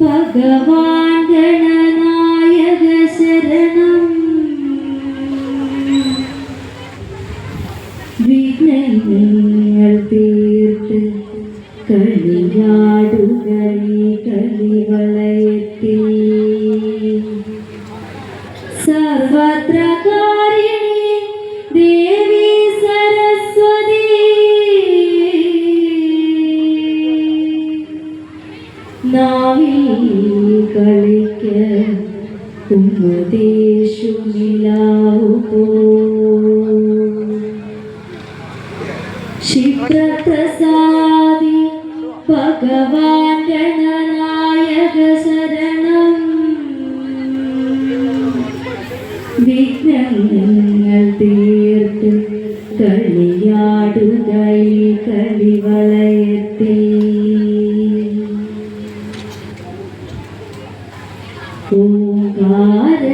ഭഗവാൻ ഗണനായക ശരണം വിഘ്നങ്ങൾ തീർത്ത് കളിയാടുകളി കളികൾ നാവിൽ കളിക്ക ഉമ്മദേശു പോ ശിപ്രപ്രസാദ ओङ्गल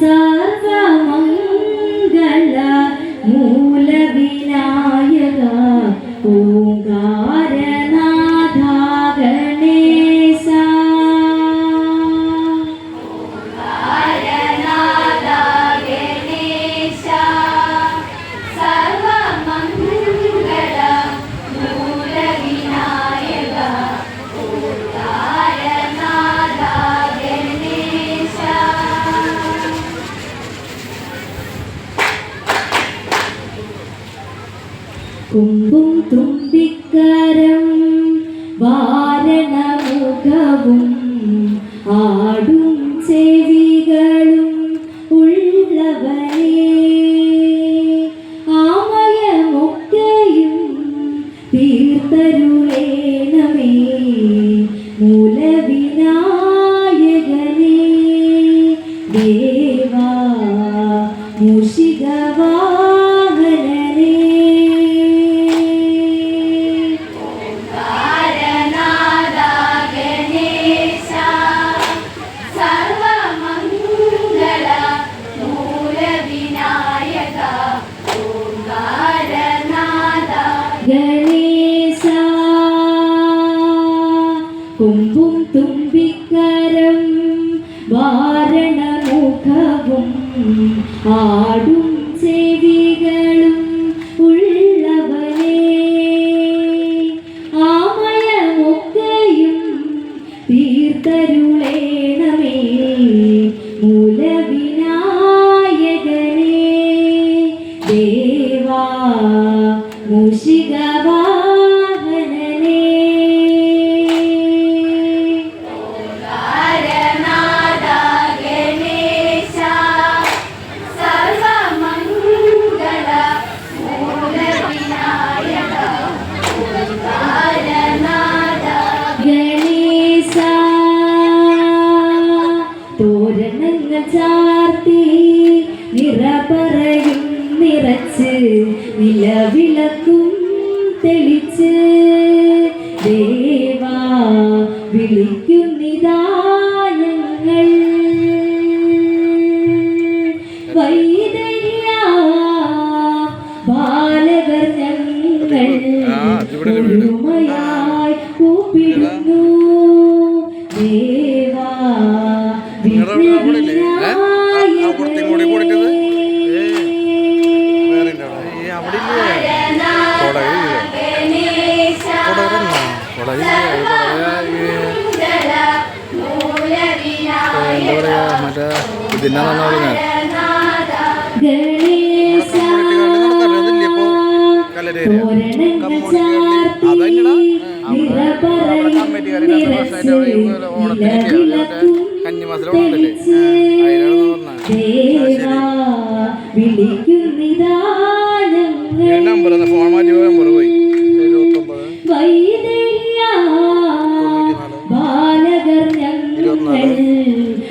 सर्वमङ्गलमूलविनायका। ओङ्कार കുങ്കും തുമ്പിക്കരം വാരണമുഖവും ആടും നിലവിളക്കും തെളിച്ച് ദേവാ വിളിക്കുന്നിതാനങ്ങൾ വൈതയ്യ ബാലകർ ഞങ്ങൾ. കൂപ്പിടുന്നു ദേവാ വിഷ്ണു എന്താ പറയുക മറ്റേ ഇതിന്റെ പറഞ്ഞാൽ കന്നിമാസത്തിലെ ഓണത്തില്ലേ അതിനാണ് പറഞ്ഞത് ശരി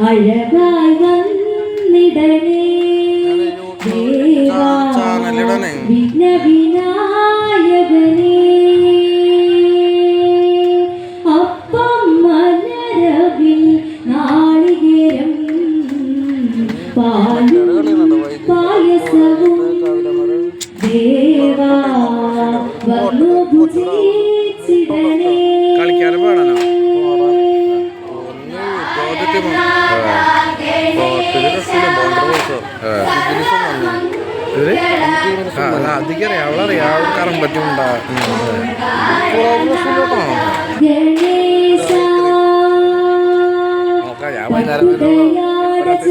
അഴകായി വന്നിടണേ. വിഘ്ന വിനായകനേ അപ്പം മലരവിൽ നാളികേരം പാലും പായസവും ദേവാ വന്നു ഭുജിച്ചിടണേ അധികറിയാം അവളറിയാം ഒരു കറമ്പറ്റി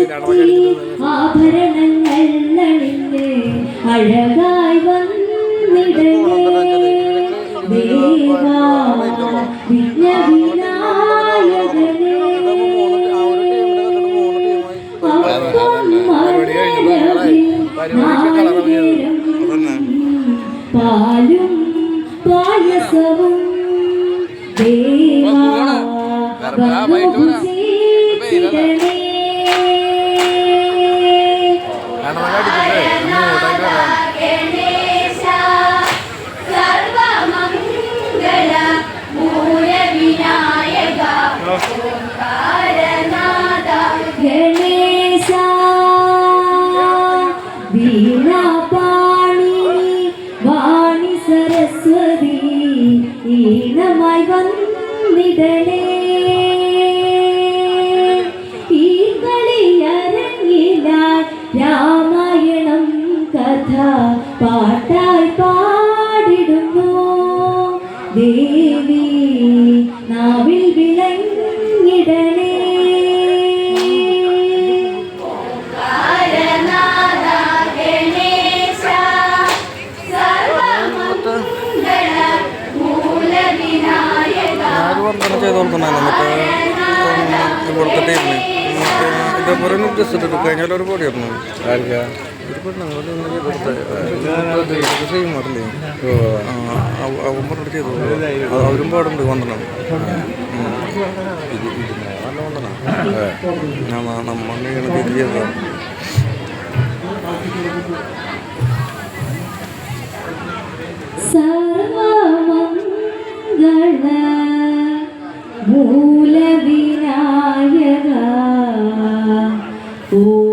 ഞാൻ വൈകുന്നേരം അഴകായി ദേവാ വിഘ്നവിനായകനേ പായസവും ദേവാ ഭഗവതിച്ചിടണേ. കാരണം അടിച്ചില്ലേ അങ്ങോട്ടേക്ക് സർവമംഗള മൂലവിനായക. ഈണമായി വന്നിടലേ ഈ കളിയരങ്ങിലാൽ രാമായണം കഥ പാട്ടായി പാടിടുന്നു. ദേവി നാവിൽ വിളങ്ങിടണേ. മൂലവിനായക ആര് വർദ്ധന ചെയ്ത് നമുക്ക് ഇവിടുത്തെ ടീമിന് ഇതേപോലെ ഡ്രസ് ഇട്ട് കഴിഞ്ഞാൽ ഒരു പൊടിയായിരുന്നു ഒരു പെണ്ണുങ്ങളോട് ഇങ്ങനെ ചെയ്ത് കൊടുത്തത് സെയിം അറിയില്ലേ അവൻ പറഞ്ഞിട്ട് ചെയ്തു. അവരും പാടുണ്ട് കൊണ്ടണം. ഇത് ഇത് നല്ല കൊണ്ടണം നമ്മൾ ഇങ്ങനെ തിരിച്ച് ചെയ്തതാണ് സ മൂലവിനായക. ഓ